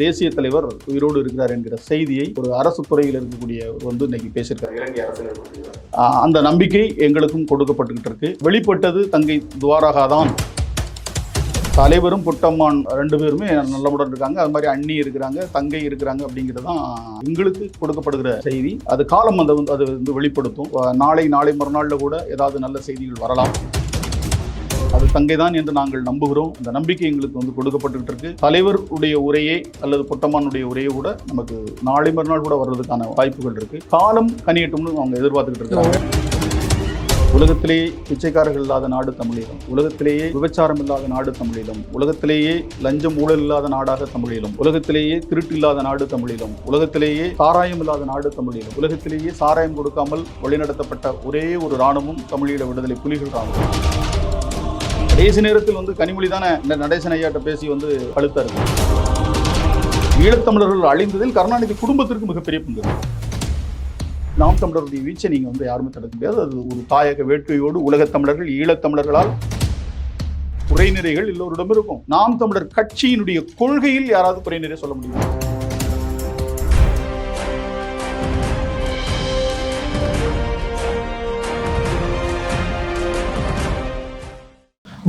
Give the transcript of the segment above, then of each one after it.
தேசிய தலைவர் உயிரோடு இருக்கிறார் என்கிற செய்தியை ஒரு அரசு துறையில் இருக்கக்கூடிய வந்து இன்னைக்கு பேசியிருக்காரு. அந்த நம்பிக்கை எங்களுக்கும் கொடுக்கப்பட்டுக்கிட்டு இருக்கு. வெளிப்பட்டது தங்கை துவாரகா தான். தலைவரும் புட்டம்மான் ரெண்டு பேருமே நல்லமுடன் இருக்காங்க. அது மாதிரி அண்ணி இருக்கிறாங்க தங்கை இருக்கிறாங்க அப்படிங்கிறது தான் எங்களுக்கு கொடுக்கப்படுகிற செய்தி. அது காலம் அந்த வந்து அது வந்து வெளிப்படுத்தும். நாளை நாளை மறுநாள்ல கூட ஏதாவது நல்ல செய்திகள் வரலாம். அது தங்கை தான் என்று நாங்கள் நம்புகிறோம். அந்த நம்பிக்கை எங்களுக்கு வந்து கொடுக்கப்பட்டுக்கிட்டு இருக்கு தலைவர் உடைய உரையே அல்லது பொட்டமானுடைய உரையை கூட நமக்கு நாளை மறுநாள் கூட வர்றதுக்கான வாய்ப்புகள் இருக்கு. காலம் கனியட்டும்னு அவங்க எதிர்பார்த்துக்கிட்டு இருக்காங்க. உலகத்திலேயே பிச்சைக்காரர்கள் இல்லாத நாடு தமிழீழம். உலகத்திலேயே விபச்சாரம் இல்லாத நாடு தமிழீழம். உலகத்திலேயே லஞ்சம் ஊழல் இல்லாத நாடாக தமிழீழம். உலகத்திலேயே திருட்டு இல்லாத நாடு தமிழீழம். உலகத்திலேயே சாராயம் இல்லாத நாடு தமிழீழம். உலகத்திலேயே சாராயம் கொடுக்காமல் வழிநடத்தப்பட்ட ஒரே ஒரு இராணுவம் தமிழீழ விடுதலை புலிகள் இராணுவம். கடைசி நேரத்தில் வந்து கனிமொழி தானே இந்த நடேசன் ஐயாட்ட பேசி வந்து அழுத்தாரு. ஈழத்தமிழர்கள் அழிந்ததில் கருணாநிதி குடும்பத்திற்கு மிகப்பெரிய பங்கு. நாம் தமிழருடைய வீச்சை நீங்க வந்து யாருமே தடுக்க முடியாது. அது ஒரு தாயக வேட்கையோடு உலகத் தமிழர்கள் ஈழத்தமிழர்களால் குறைநிறைகள் எல்லோரிடம் இருக்கும் நாம் தமிழர் கட்சியினுடைய கொள்கையில் யாராவது குறைநிறை சொல்ல முடியும்?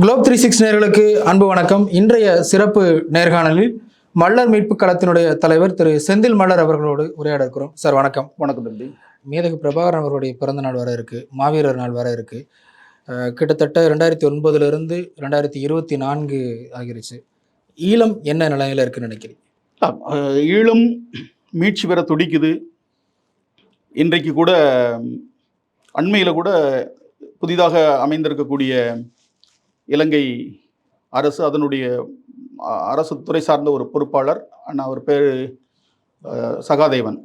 குளோப் த்ரீ சிக்ஸ் நேர்களுக்கு அன்பு வணக்கம். இன்றைய சிறப்பு நேர்காணலில் மல்லர் மீட்பு களத்தினுடைய தலைவர் திரு செந்தில் மல்லர் அவர்களோடு உரையாட இருக்கிறோம் சார் வணக்கம். வணக்கம் தம்பி. மேதகு பிரபாகரன் அவர்களுடைய பிறந்த நாள் வர இருக்கு மாவீரர் நாள் வர இருக்கு. கிட்டத்தட்ட ரெண்டாயிரத்தி ஒன்பதுல இருந்து ரெண்டாயிரத்தி இருபத்தி நான்கு ஆகிருச்சு. ஈழம் என்ன நிலையில இருக்குன்னு நினைக்கிறீங்க? அஹ் ஈழம் மீட்சி பெற துடிக்குது. இன்றைக்கு கூட அண்மையில் கூட புதிதாக அமைந்திருக்கக்கூடிய இலங்கை அரசு அதனுடைய அரசு துறை சார்ந்த ஒரு பொறுப்பாளர் அண்ணா அவர் பேர் சகாதேவன்.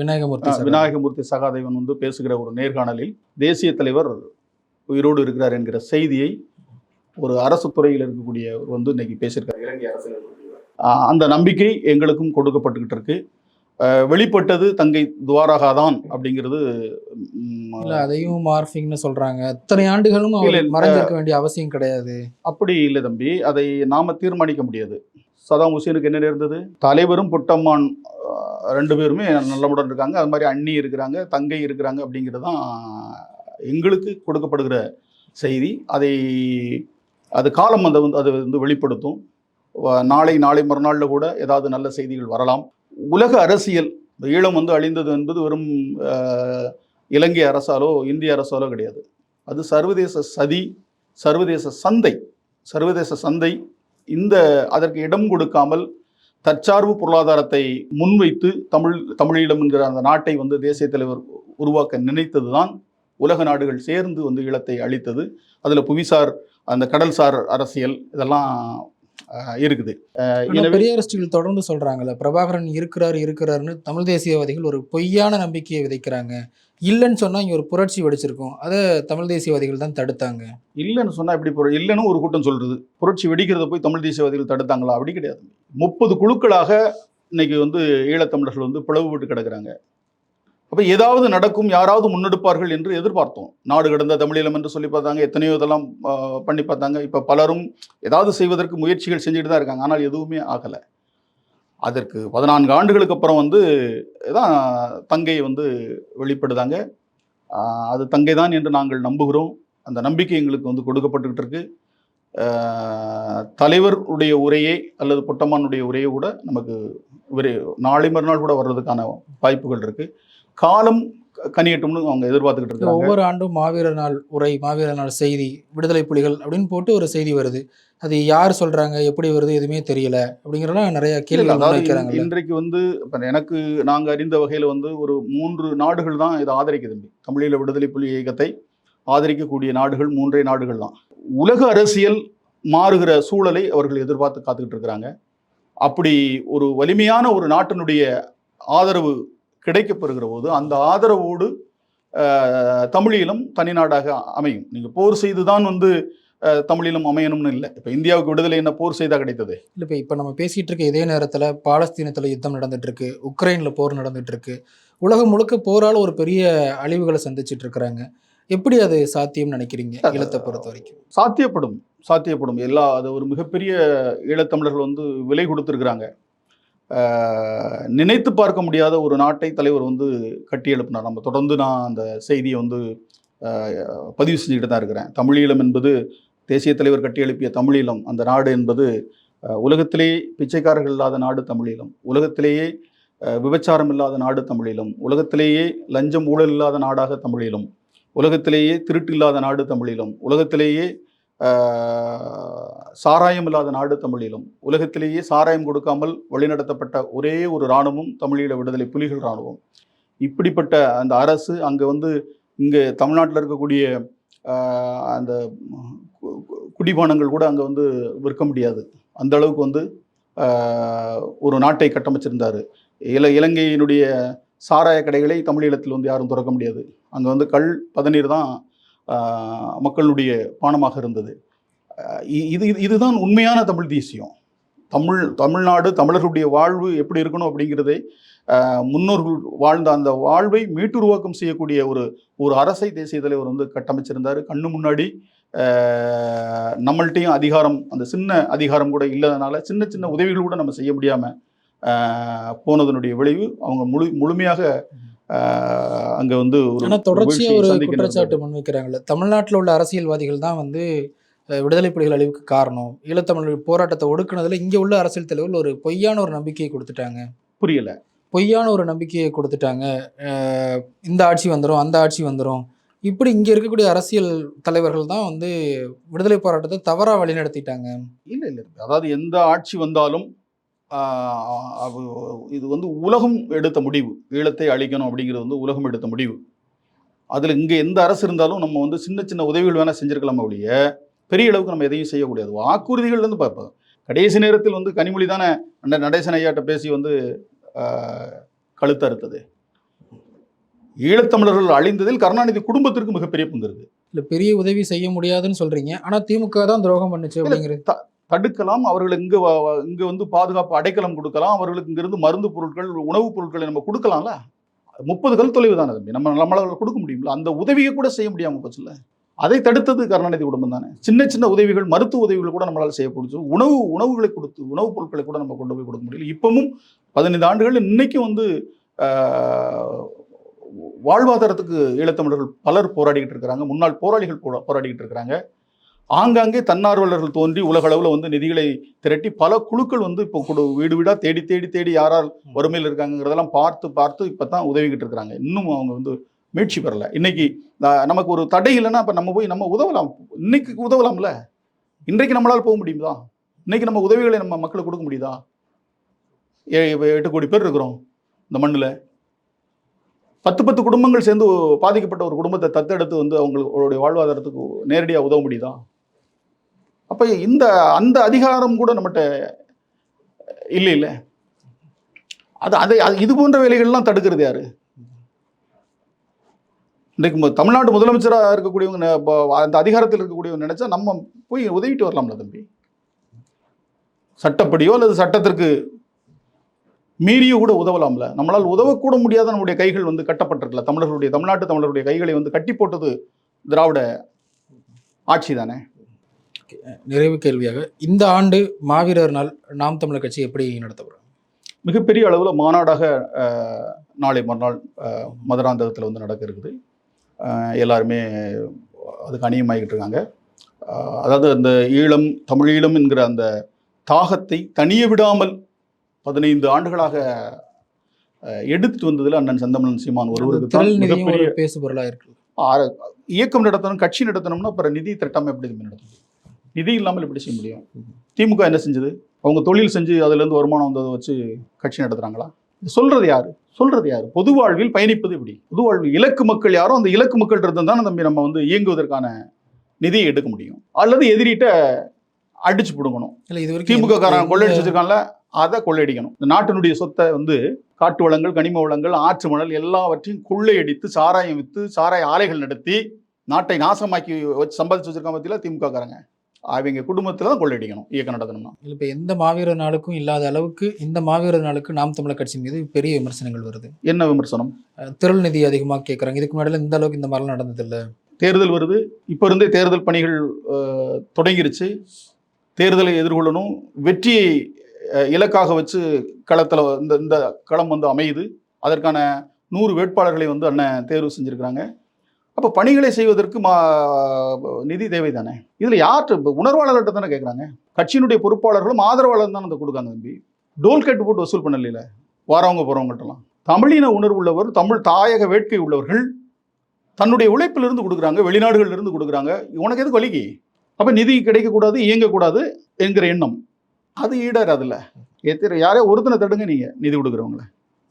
விநாயகமூர்த்தி விநாயகமூர்த்தி சகாதேவன் வந்து பேசுகிற ஒரு நேர்காணலில் தேசிய தலைவர் உயிரோடு இருக்கிறார் என்கிற செய்தியை ஒரு அரசு துறையில் இருக்கக்கூடிய வந்து இன்னைக்கு பேசியிருக்காரு. இலங்கை அரசு அந்த நம்பிக்கை எங்களுக்கும் கொடுக்கப்பட்டுக்கிட்டு இருக்கு. வெளிப்பட்டது தங்கை துவாரகா தான் அப்படிங்கிறது இல்ல அதையும் மார்பிங்னு சொல்றாங்க. இத்தனை ஆண்டுகளும். மறைஞ்சிருக்க வேண்டிய அவசியம் கிடையாது. அப்படி இல்லை தம்பி. அதை நாம தீர்மானிக்க முடியாது. சதாம் ஹுசேனுக்கு என்ன நேர்ந்தது? தலைவரும் புட்டம்மான் ரெண்டு பேருமே நல்லமுடன் இருக்காங்க. அது மாதிரி அண்ணி இருக்கிறாங்க தங்கை இருக்கிறாங்க அப்படிங்கிறது தான் எங்களுக்கு கொடுக்கப்படுகிற செய்தி. அதை அது காலம் அந்த வந்து அது வந்து வெளிப்படுத்தும். நாளை நாளை மறுநாளில் கூட ஏதாவது நல்ல செய்திகள் வரலாம். உலக அரசியல் இந்த ஈழம் வந்து அழிந்தது என்பது வெறும் இலங்கை அரசாலோ இந்திய அரசாலோ கிடையாது. அது சர்வதேச சதி சர்வதேச சந்தை சர்வதேச சந்தை இந்த அதற்கு இடம் கொடுக்காமல் தற்சார்பு பொருளாதாரத்தை முன்வைத்து தமிழ் தமிழீழம் என்கிற அந்த நாட்டை வந்து தேசிய தலைவர் உருவாக்க நினைத்தது தான் உலக நாடுகள் சேர்ந்து வந்து ஈழத்தை அழித்தது. அதில் புவிசார் அந்த கடல்சார் அரசியல் இதெல்லாம் இருக்குது. பெரியாரிஸ்டுகள் தொடர்ந்து சொல்றாங்கல்ல பிரபாகரன் இருக்கிறார் இருக்கிறாருன்னு தமிழ் தேசியவாதிகள் ஒரு பொய்யான நம்பிக்கையை விதைக்கிறாங்க. இல்லைன்னு சொன்னா இங்க ஒரு புரட்சி வெடிச்சிருக்கும். அதை தமிழ் தேசியவாதிகள் தான் தடுத்தாங்க. இல்லைன்னு சொன்னா இப்படி இல்லைன்னு ஒரு கூட்டம் சொல்றது. புரட்சி வெடிக்கிறத போய் தமிழ் தேசியவாதிகள் தடுத்தாங்களா? அப்படி கிடையாது. முப்பது குழுக்களாக இன்னைக்கு வந்து ஈழத்தமிழர்கள் வந்து பிளவுபட்டு கிடக்குறாங்க. அப்போ ஏதாவது நடக்கும் யாராவது முன்னெடுப்பார்கள் என்று எதிர்பார்த்தோம். நாடு கடந்த தமிழீழம் என்று சொல்லி பார்த்தாங்க எத்தனையோ இதெல்லாம் பண்ணி பார்த்தாங்க. இப்போ பலரும் ஏதாவது செய்வதற்கு முயற்சிகள் செஞ்சுட்டு தான் இருக்காங்க. ஆனால் எதுவுமே ஆகலை. அதற்கு பதினான்கு ஆண்டுகளுக்கு அப்புறம் வந்து தான் தங்கை வந்து வெளிப்படுதாங்க. அது தங்கை தான் என்று நாங்கள் நம்புகிறோம். அந்த நம்பிக்கை எங்களுக்கு வந்து கொடுக்கப்பட்டுக்கிட்டு இருக்கு. தலைவருடைய உரையை உரையே அல்லது பொட்டமானுடைய உரையை கூட நமக்கு நாளை மறுநாள் கூட வர்றதுக்கான வாய்ப்புகள் இருக்குது காலம் கனியட்டும்னு அவங்க எதிர்பார்த்துக்கிட்டு இருக்காங்க ஒவ்வொரு ஆண்டும் மாவீரர் நாள் உரை மாவீரர் நாள் செய்தி விடுதலை புலிகள் அப்படின்னு போட்டு ஒரு செய்தி வருது. அது யார் சொல்றாங்க எப்படி வருது எதுவுமே தெரியல அப்படிங்கிறலாம் நிறைய கேள்வி இன்றைக்கு வந்து எனக்கு நாங்க அறிந்த வகையில வந்து ஒரு மூன்று நாடுகள் தான் இதை ஆதரிக்குது தமிழீழ விடுதலை புலி இயக்கத்தை ஆதரிக்கக்கூடிய நாடுகள் மூன்றே நாடுகள் தான். உலக அரசியல் மாறுகிற சூழலை அவர்கள் எதிர்பார்த்து காத்துக்கிட்டு இருக்கிறாங்க. அப்படி ஒரு வலிமையான ஒரு நாட்டினுடைய ஆதரவு கிடைக்கப்பெறுகிற போது அந்த ஆதரவோடு தமிழீழம் தனிநாடாக அமையும். நீங்க போர் செய்து தான் வந்து அஹ், தமிழீழம் அமையணும்னு இல்லை. இப்ப இந்தியாவுக்கு விடுதலை என்ன போர் செய்தா கிடைத்தது? இல்ல இப்ப இப்ப நம்ம பேசிட்டு இருக்க இதே நேரத்துல பாலஸ்தீனத்துல யுத்தம் நடந்துட்டு இருக்கு உக்ரைன்ல போர் நடந்துட்டு இருக்கு உலகம் முழுக்க போரால ஒரு பெரிய அழிவுகளை சந்திச்சிட்டு இருக்கிறாங்க. எப்படி அது சாத்தியம் நினைக்கிறீங்க ஈழத்தை பொறுத்த வரைக்கும்? சாத்தியப்படும். சாத்தியப்படும். எல்லா அது ஒரு மிகப்பெரிய ஈழத்தமிழர்கள் வந்து விலை கொடுத்துருக்குறாங்க. நினைத்து பார்க்க முடியாத ஒரு நாட்டை தலைவர் வந்து கட்டி எழுப்பினார். நம்ம தொடர்ந்து நான் அந்த செய்தியை வந்து பதிவு செஞ்சுக்கிட்டு தான் இருக்கிறேன். தமிழீழம் என்பது தேசிய தலைவர் கட்டி எழுப்பிய தமிழீழம் அந்த நாடு என்பது உலகத்திலேயே பிச்சைக்காரர்கள் இல்லாத நாடு தமிழீழம் உலகத்திலேயே விபச்சாரம் இல்லாத நாடு தமிழீழம் உலகத்திலேயே லஞ்சம் ஊழல் இல்லாத நாடாக தமிழீழம் உலகத்திலேயே திருட்டு இல்லாத நாடு தமிழீழம் உலகத்திலேயே சாராயம் இல்லாத நாடு தமிழிலும். உலகத்திலேயே சாராயம் கொடுக்காமல் வழிநடத்தப்பட்ட ஒரே ஒரு இராணுவம் தமிழீழ விடுதலை புலிகள் இராணுவம். இப்படிப்பட்ட அந்த அரசு அங்கே வந்து இங்கே தமிழ்நாட்டில் இருக்கக்கூடிய அந்த கு- குடிபானங்கள் கூட அங்கே வந்து விற்க முடியாது. அந்த அளவுக்கு வந்து ஒரு நாட்டை கட்டமைச்சிருந்தார். இல இலங்கையினுடைய சாராய கடைகளை தமிழீழத்தில் வந்து யாரும் திறக்க முடியாது. அங்கே வந்து கல் பதநீர் தான் மக்களுடைய பானமாக இருந்தது. இது இது- இதுதான் உண்மையான தமிழ் தேசியம். தமிழ் தமிழ்நாடு தமிழர்களுடைய வாழ்வு எப்படி இருக்கணும் அப்படிங்கிறதை முன்னோர்கள் வாழ்ந்த அந்த வாழ்வை மீட்டுருவாக்கம் செய்யக்கூடிய ஒரு ஒரு அரசை தேசிய தலைவர் வந்து கட்டமைச்சிருந்தார். கண்ணு முன்னாடி ஆஹ், அதிகாரம் அந்த சின்ன அதிகாரம் கூட இல்லாதனால சின்ன சின்ன உதவிகள் கூட நம்ம செய்ய முடியாமல் போனதனுடைய விளைவு. அவங்க முழு முழுமையாக அங்க வந்து ஒரு ஆனா தொடர்ச்சியா வீழ்ச்சியை ஒரு குற்றச்சாட்டு முன்வைக்கிறாங்கல்ல. தமிழ்நாட்டில் உள்ள அரசியல்வாதிகள் தான் வந்து விடுதலை புலிகள் அழிவுக்கு காரணம். ஈழத்தமிழ் போராட்டத்தை ஒடுக்குனதுல இங்க உள்ள அரசியல் தலைவர்கள் ஒரு பொய்யான ஒரு நம்பிக்கையை கொடுத்துட்டாங்க. புரியல. பொய்யான ஒரு நம்பிக்கையை கொடுத்துட்டாங்க. இந்த ஆட்சி வந்துடும் அந்த ஆட்சி வந்துடும் இப்படி இங்க இருக்கக்கூடிய அரசியல் தலைவர்கள் தான் வந்து விடுதலை போராட்டத்தை தவறா வழிநடத்திட்டாங்க. இல்ல இல்ல. அதாவது எந்த ஆட்சி வந்தாலும் இது வந்து உலகம் எடுத்த முடிவு. ஈழத்தை அழிக்கணும் அப்படிங்கிறது வந்து உலகம் எடுத்த முடிவு. அதில் இங்கே எந்த அரசு இருந்தாலும் நம்ம வந்து சின்ன சின்ன உதவிகள் வேணால் செஞ்சிருக்கலாமே ஒழிய பெரிய அளவுக்கு நம்ம எதையும் செய்யக்கூடாது. வாக்குறுதிகள் வந்து பார்ப்போம். கடைசி நேரத்தில் வந்து கனிமொழி தானே அண்ணன் நடேசன் ஐயாட்ட பேசி வந்து கழுத்தறுத்தது. ஈழத்தமிழர்கள் அழிந்ததில் கருணாநிதி குடும்பத்திற்கு மிகப்பெரிய பங்கு இருக்கு. இல்ல பெரிய உதவி செய்ய முடியாதுன்னு சொல்றீங்க. ஆனா திமுக தான் துரோகம் பண்ணுச்சு அப்படிங்கிறது. தடுக்கலாம் அவர்கள் இங்கு இங்கு வந்து பாதுகாப்பு அடைக்கலம் கொடுக்கலாம் அவர்களுக்கு இங்கிருந்து மருந்து பொருட்கள் உணவுப் பொருட்களை நம்ம கொடுக்கலாம்ல? முப்பது கல் தொலைவு தானே தம்பி. நம்ம நம்மளால் கொடுக்க முடியும்ல? அந்த உதவியை கூட செய்ய முடியாமல் போச்சுல்ல? அதை தடுத்தது கருணாநிதி குடும்பம் தானே. சின்ன சின்ன உதவிகள் மருத்துவ உதவிகள் கூட நம்மளால் செய்ய முடிச்சு உணவு உணவுகளை கொடுத்து உணவுப் பொருட்களை கூட நம்ம கொண்டு போய் கொடுக்க முடியல. இப்பவும் பதினைந்து ஆண்டுகள் இன்னைக்கும் வந்து வாழ்வாதாரத்துக்கு ஈழத்தமிழர்கள் பலர் போராடிக்கிட்டு இருக்கிறாங்க. முன்னாள் போராளிகள் போராடிக்கிட்டு இருக்கிறாங்க. ஆங்காங்கே தன்னார்வலர்கள் தோன்றி உலகளவில் வந்து நிதிகளை திரட்டி பல குழுக்கள் வந்து இப்போ கொடு வீடு வீடாக தேடி தேடி தேடி யாரால் வறுமையில் இருக்காங்கிறதெல்லாம் பார்த்து பார்த்து இப்போ தான் உதவிக்கிட்டு இருக்கிறாங்க. இன்னும் அவங்க வந்து மீட்சி பெறலை. இன்னைக்கு நமக்கு ஒரு தடை இல்லைன்னா இப்போ நம்ம போய் நம்ம உதவலாம். இன்னைக்கு உதவலாம்ல? இன்றைக்கு நம்மளால் போக முடியுதா? இன்னைக்கு நம்ம உதவிகளை நம்ம மக்களுக்கு கொடுக்க முடியுதா? ஏ- எட்டு கோடி பேர் இருக்கிறோம் இந்த மண்ணில். பத்து பத்து குடும்பங்கள் சேர்ந்து பாதிக்கப்பட்ட ஒரு குடும்பத்தை தத்தெடுத்து வந்து அவங்களுடைய வாழ்வாதாரத்துக்கு நேரடியாக உதவ முடியுதா? அப்போ இந்த அந்த அதிகாரம் கூட நம்மகிட்ட இல்லை இல்லை. அது அதை அது இது போன்ற வேலைகள்லாம் தடுக்கிறது யாரு? இன்றைக்கு தமிழ்நாட்டு முதலமைச்சராக இருக்கக்கூடியவங்க அந்த அதிகாரத்தில் இருக்கக்கூடியவங்க நினைச்சா நம்ம போய் உதவிட்டு வரலாம்ல தம்பி. சட்டப்படியோ அல்லது சட்டத்திற்கு மீறியோ கூட உதவலாம்ல. நம்மளால் உதவக்கூட முடியாத நம்முடைய கைகள் வந்து கட்டப்பட்டிருக்கல. தமிழர்களுடைய தமிழ்நாட்டு தமிழருடைய கைகளை வந்து கட்டி போட்டது திராவிட ஆட்சி தானே? நிறைவு கேள்வியாக இந்த ஆண்டு மாவீரர் நாள் நாம் தமிழர் கட்சி எப்படி நடத்தப்படும் மிகப்பெரிய அளவில் மாநாடாக நாளை மறுநாள் மதுராந்தகத்தில் வந்து நடக்க இருக்குது. எல்லாருமே அதுக்கு அணியமாகிட்டு இருக்காங்க. அதாவது அந்த ஈழம் தமிழீழம் என்கிற அந்த தாகத்தை தனிய விடாமல் பதினைந்து ஆண்டுகளாக எடுத்துட்டு வந்ததில் அண்ணன் செந்தமிழன் சீமான் ஒருவருக்கு மிகப்பெரிய ஒரு பேசு பொருளா இருக்கு. இயக்கம் நடத்தணும் கட்சி நடத்தணும்னா அப்புறம் நிதி திரட்டாமல் எப்படி நடத்தணும்? நிதி இல்லாமல் எப்படி செய்ய முடியும்? திமுக என்ன செஞ்சது? அவங்க தொழில் செஞ்சு அதுலேருந்து வருமானம் வந்ததை வச்சு கட்சி நடத்துறாங்களா? சொல்றது யாரு? சொல்றது யாரு? பொது வாழ்வில் பயணிப்பது எப்படி? பொது வாழ்வில் இலக்கு மக்கள் யாரோ அந்த இலக்கு மக்கள் இருந்து தான் நம்ம வந்து இயங்குவதற்கான நிதியை எடுக்க முடியும். அல்லது எதிரிட்ட அடிச்சு பிடுங்கணும். இல்ல இது வரைக்கும் திமுக காரன் கொள்ளையடிச்சு வச்சிருக்கான்ல அதை கொள்ளையடிக்கணும். இந்த நாட்டினுடைய சொத்தை வந்து காட்டு வளங்கள் கனிம வளங்கள் ஆற்று மணல் எல்லாவற்றையும் கொள்ளையடித்து சாராயம் வித்து சாராய ஆலைகள் நடத்தி நாட்டை நாசமாக்கி வச்சு சம்பாதிச்சு வச்சிருக்காங்க பத்தியில திமுக காரங்க? அவங்க குடும்பத்துல தான் கொள்ளையடிக்கணும் இயக்கம் நடத்தணும்னா. இல்ல இப்ப எந்த மாவீரர் நாளுக்கும் இல்லாத அளவுக்கு இந்த மாவீரர் நாளுக்கு நாம் தமிழர் கட்சி மீது பெரிய விமர்சனங்கள் வருது. என்ன விமர்சனம்? திரள் நிதி அதிகமாக கேட்குறாங்க இதுக்கு முன்னாடி இந்த அளவுக்கு இந்த மாதிரிலாம் நடந்தது இல்ல தேர்தல் வருது. இப்போ இருந்தே தேர்தல் பணிகள் தொடங்கிருச்சு. தேர்தலை எதிர்கொள்ளணும். வெற்றியை இலக்காக வச்சு களத்தில் இந்த இந்த களம் வந்து அமையுது. அதற்கான நூறு வேட்பாளர்களை வந்து அண்ணன் தேர்வு செஞ்சுருக்கிறாங்க. அப்போ பணிகளை செய்வதற்கு மா நிதி தேவை தானே இதில் யார்கிட்ட உணர்வாளர்கிட்ட தானே கேட்குறாங்க கட்சியினுடைய பொறுப்பாளர்களும் ஆதரவாளர் தானே அதை கொடுக்காங்க தம்பி. டோல்கேட் போட்டு வசூல் பண்ணலையில வரவங்க போகிறவங்கள்ட்டலாம் தமிழின உணர்வு உள்ளவர் தமிழ் தாயக வேட்கை உள்ளவர்கள் தன்னுடைய உழைப்பிலிருந்து கொடுக்குறாங்க வெளிநாடுகளிலிருந்து கொடுக்குறாங்க. உனக்கு எதுக்கு வலிக்கு? அப்போ நிதி கிடைக்கக்கூடாது இயங்கக்கூடாது என்கிற எண்ணம். அது ஈடறாதுல்ல எத்தனை யாரையோ ஒருத்தனை தடுங்க நீங்கள் நிதி கொடுக்குறவங்கள.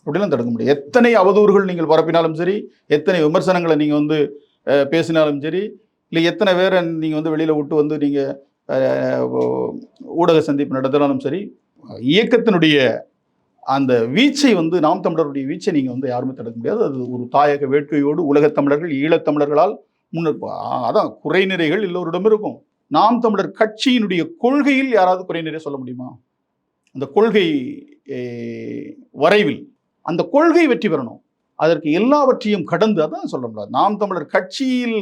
அப்படிலாம் தடுக்க முடியும் எத்தனை அவதூறுகள் நீங்கள் பரப்பினாலும் சரி எத்தனை விமர்சனங்களை நீங்கள் வந்து பேசினாலும் சரி இல்லை எத்தனை பேரை நீங்கள் வந்து வெளியில் விட்டு வந்து நீங்கள் ஊடக சந்திப்பு நடத்தினாலும் சரி இயக்கத்தினுடைய அந்த வீச்சை வந்து நாம் தமிழருடைய வீச்சை நீங்கள் வந்து யாருமே தடுக்க முடியாது. அது ஒரு தாயக வேட்கையோடு உலகத் தமிழர்கள் ஈழத்தமிழர்களால் முன்னர் அதான் குறைநிறைகள் எல்லோரிடம் இருக்கும். நாம் தமிழர் கட்சியினுடைய கொள்கையில் யாராவது குறைநிறை சொல்ல முடியுமா? அந்த கொள்கை வரைவில். அந்த கொள்கை வெற்றி பெறணும். அதற்கு எல்லாவற்றையும் கடந்து அதான் சொல்ல முடியாது. நாம் தமிழர் கட்சியில்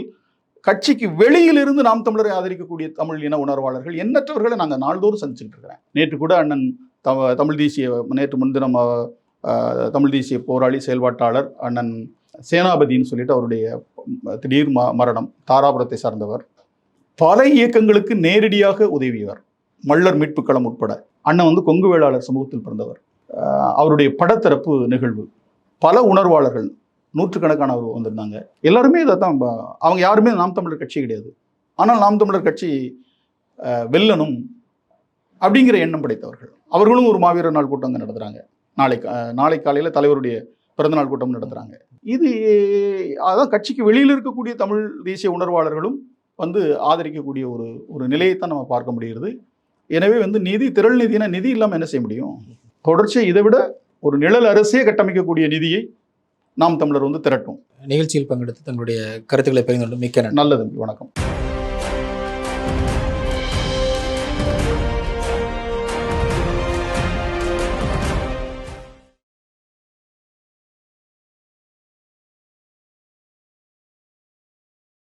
கட்சிக்கு வெளியிலிருந்து நாம் தமிழரை ஆதரிக்கக்கூடிய தமிழ் இன உணர்வாளர்கள் எண்ணற்றவர்களை நாங்கள் நாள்தோறும் சந்திச்சுட்டு இருக்கிறேன். நேற்று கூட அண்ணன் தம தமிழ் தேசிய நேற்று முன்தினம் தமிழ் தேசிய போராளி செயல்பாட்டாளர் அண்ணன் சேனாபதின்னு சொல்லிட்டு அவருடைய திடீர் ம மரணம் தாராபுரத்தை சார்ந்தவர். பல இயக்கங்களுக்கு நேரடியாக உதவியவர். மல்லர் மீட்புக் களம் உட்பட. அண்ணன் வந்து கொங்கு வேளாளர் சமூகத்தில் பிறந்தவர். அவருடைய படத்தரப்பு நிகழ்வு. பல உணர்வாளர்கள் நூற்றுக்கணக்கானவர் வந்திருந்தாங்க. எல்லாருமே இதை தான் அவங்க யாருமே நாம் தமிழர் கட்சி கிடையாது. ஆனால் நாம் தமிழர் கட்சி வெல்லணும் அப்படிங்கிற எண்ணம் படைத்தவர்கள். அவர்களும் ஒரு மாவீரர் நாள் கூட்டம் அங்க நடத்துகிறாங்க நாளை நாளை காலையில் தலைவருடைய பிறந்தநாள் கூட்டம் நடத்துகிறாங்க இது அதான் கட்சிக்கு வெளியில் இருக்கக்கூடிய தமிழ் தேசிய உணர்வாளர்களும் வந்து ஆதரிக்கக்கூடிய ஒரு ஒரு நிலையை தான் நம்ம பார்க்க முடிகிறது. எனவே வந்து நிதி திரள் நிதினா நிதி இல்லாமல் என்ன செய்ய முடியும்? தொடர்ச்சியாக இதை விட ஒரு நிழல் அரசே கட்டமைக்கக்கூடிய நிதியை நாம் தமிழர் வந்து திரட்டும். நிகழ்ச்சியில் பங்கெடுத்து தங்களுடைய கருத்துக்களை பகிர்ந்து மிக்க நல்லது வணக்கம்.